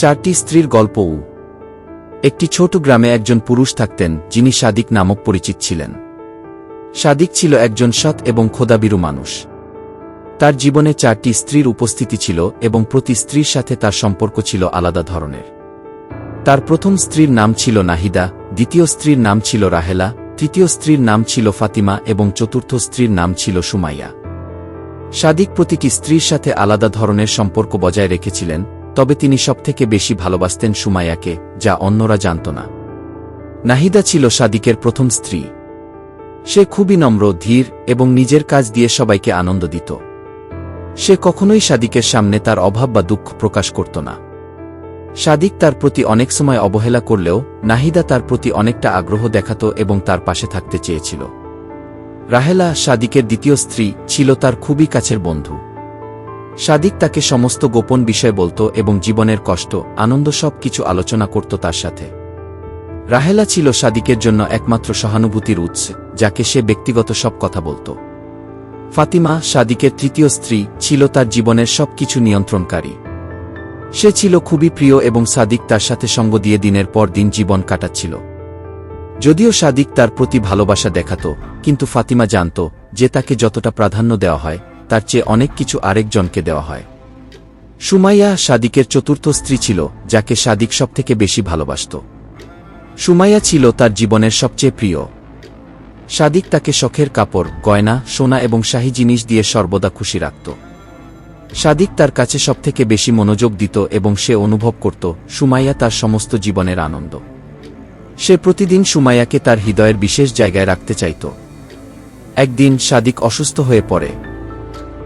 চারটি স্ত্রীর গল্পও। একটি ছোট গ্রামে একজন পুরুষ থাকতেন, যিনি সাদিক নামক পরিচিত ছিলেন। সাদিক ছিল একজন সৎ এবং খোদাবিরু মানুষ। তার জীবনে চারটি স্ত্রীর উপস্থিতি ছিল এবং প্রতি স্ত্রীর সাথে তার সম্পর্ক ছিল আলাদা ধরনের। তার প্রথম স্ত্রীর নাম ছিল নাহিদা, দ্বিতীয় স্ত্রীর নাম ছিল রাহেলা, তৃতীয় স্ত্রীর নাম ছিল ফাতিমা এবং চতুর্থ স্ত্রীর নাম ছিল সুমাইয়া। সাদিক প্রতিটি স্ত্রীর সাথে আলাদা ধরনের সম্পর্ক বজায় রেখেছিলেন তবে তিনি সবথেকে বেশি ভালোবাসতেন সুমাইয়াকে, যা অন্যরা জানত না। নাহিদা ছিল সাদিকের প্রথম স্ত্রী। সে খুবই নম্র, ধীর এবং নিজের কাজ দিয়ে সবাইকে আনন্দ দিত। সে কখনোই সাদিকের সামনে তার অভাব বা দুঃখ প্রকাশ করত না। সাদিক তার প্রতি অনেক সময় অবহেলা করলেও নাহিদা তার প্রতি অনেকটা আগ্রহ দেখাত এবং তার পাশে থাকতে চেয়েছিল। রাহেলা, সাদিকের দ্বিতীয় স্ত্রী, ছিল তার খুবই কাছের বন্ধু। সাদিক তাকে সমস্ত গোপন বিষয় বলত এবং জীবনের কষ্ট, আনন্দ সব কিছু আলোচনা করত তার সাথে। রাহেলা ছিল সাদিকের জন্য একমাত্র সহানুভূতির উৎস, যাকে সে ব্যক্তিগত সব কথা বলত। ফাতিমা, সাদিকের তৃতীয় স্ত্রী, ছিল তার জীবনের সব কিছু নিয়ন্ত্রণকারী। সে ছিল খুবই প্রিয় এবং সাদিক তার সাথে সঙ্গ দিয়ে দিনের পর দিন জীবন কাটাচ্ছিল। যদিও সাদিক তার প্রতি ভালোবাসা দেখাত, কিন্তু ফাতিমা জানত যে তাকে যতটা প্রাধান্য দেওয়া হয় তার চেয়ে অনেক কিছু আরেকজনকে দেওয়া হয়। সুমাইয়া সাদিকের চতুর্থ স্ত্রী ছিল, যাকে সাদিক সবথেকে বেশি ভালোবাসত। সুমাইয়া ছিল তার জীবনের সবচেয়ে প্রিয়। সাদিক তাকে শখের কাপড়, গয়না, সোনা এবং শাহী জিনিস দিয়ে সর্বদা খুশি রাখত। সাদিক তার কাছে সবথেকে বেশি মনোযোগ দিত এবং সে অনুভব করত, সুমাইয়া তার সমস্ত জীবনের আনন্দ। সে প্রতিদিন সুমাইয়াকে তার হৃদয়ের বিশেষ জায়গায় রাখতে চাইত। একদিন সাদিক অসুস্থ হয়ে পড়ে।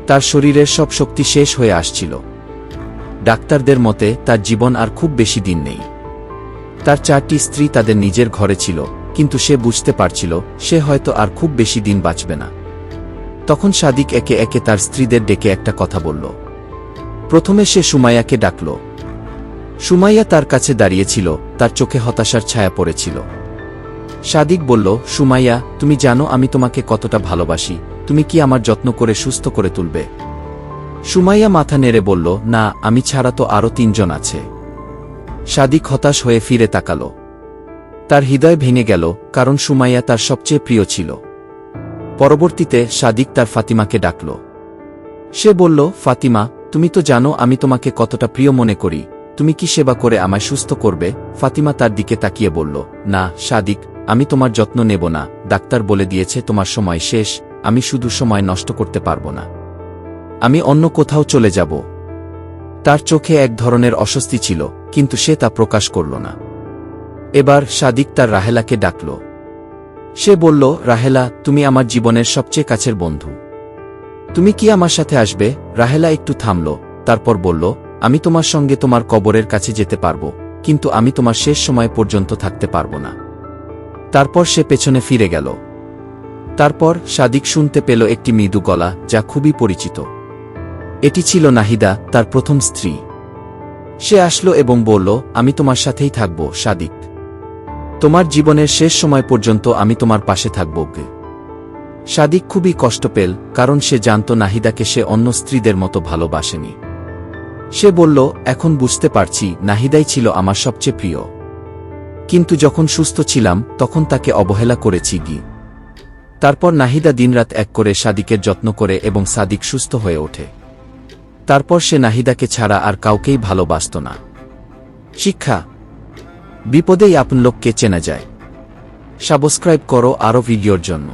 তার শরীরের সব শক্তি শেষ হয়ে আসছিল। ডাক্তারদের মতে, তার জীবন আর খুব বেশি দিন নেই। তার চারটি স্ত্রী তাদের নিজের ঘরে ছিল, কিন্তু সে বুঝতে পারছিল, সে হয়তো আর খুব বেশি দিন বাঁচবে না। তখন সাদিক একে একে তার স্ত্রীদের ডেকে একটা কথা বলল। প্রথমে সে সুমাইয়াকে ডাকল। সুমাইয়া তার কাছে দাঁড়িয়েছিল, তার চোখে হতাশার ছায়া পড়েছিল। সাদিক বলল, সুমাইয়া, তুমি জানো আমি তোমাকে কতটা ভালোবাসি তুমি কি আমার যত্ন করে সুস্থ করে তুলবে? সুমাইয়া মাথা নেড়ে বলল, না, আমি ছাড়া তো আরও তিনজন আছে। সাদিক হতাশ হয়ে ফিরে তাকাল। তার হৃদয় ভেঙে গেল, কারণ সুমাইয়া তার সবচেয়ে প্রিয় ছিল। পরবর্তীতে সাদিক তার ফাতিমাকে ডাকল। সে বলল, ফাতিমা, তুমি তো জানো আমি তোমাকে কতটা প্রিয় মনে করি। তুমি কি সেবা করে আমায় সুস্থ করবে? ফাতিমা তার দিকে তাকিয়ে বলল, না, সাদিক, আমি তোমার যত্ন নেব না। ডাক্তার বলে দিয়েছে তোমার সময় শেষ। আমি শুধু সময় নষ্ট করতে পারব না। আমি অন্য কোথাও চলে যাব। তার চোখে এক ধরনের অস্বস্তি ছিল, কিন্তু সে তা প্রকাশ করল না। এবার সাদিক তার রাহেলাকে ডাকল। সে বলল, রাহেলা, তুমি আমার জীবনের সবচেয়ে কাছের বন্ধু। তুমি কি আমার সাথে আসবে? রাহেলা একটু থামল, তারপর বলল, আমি তোমার সঙ্গে তোমার কবরের কাছে যেতে পারব, কিন্তু আমি তোমার শেষ সময় পর্যন্ত থাকতে পারব না। তারপর সে পেছনে ফিরে গেল। তারপর সাদিক শুনতে পেল একটি মৃদু গলা, যা খুবই পরিচিত। এটি ছিল নাহিদা, তার প্রথম স্ত্রী। সে আসলো এবং বলল, আমি তোমার সাথেই থাকব, সাদিক। তোমার জীবনের শেষ সময় পর্যন্ত আমি তোমার পাশে থাকব সাদিক খুবই কষ্ট পেল, কারণ সে জানত নাহিদাকে সে অন্য স্ত্রীদের মতো ভালোবাসেনি। সে বলল, এখন বুঝতে পারছি, নাহিদাই ছিল আমার সবচেয়ে প্রিয়। কিন্তু যখন সুস্থ ছিলাম, তখন তাকে অবহেলা করেছি, গি। তারপর নাহিদা দিনরাত এক করে সাদিকের যত্ন করে এবং সাদিক সুস্থ হয়ে ওঠে। তারপর সে নাহিদাকে ছাড়া আর কাউকেই ভালোবাসত না। শিক্ষা, বিপদেই আপন লোককে চেনা যায়। সাবস্ক্রাইব করো আরও ভিডিওর জন্য।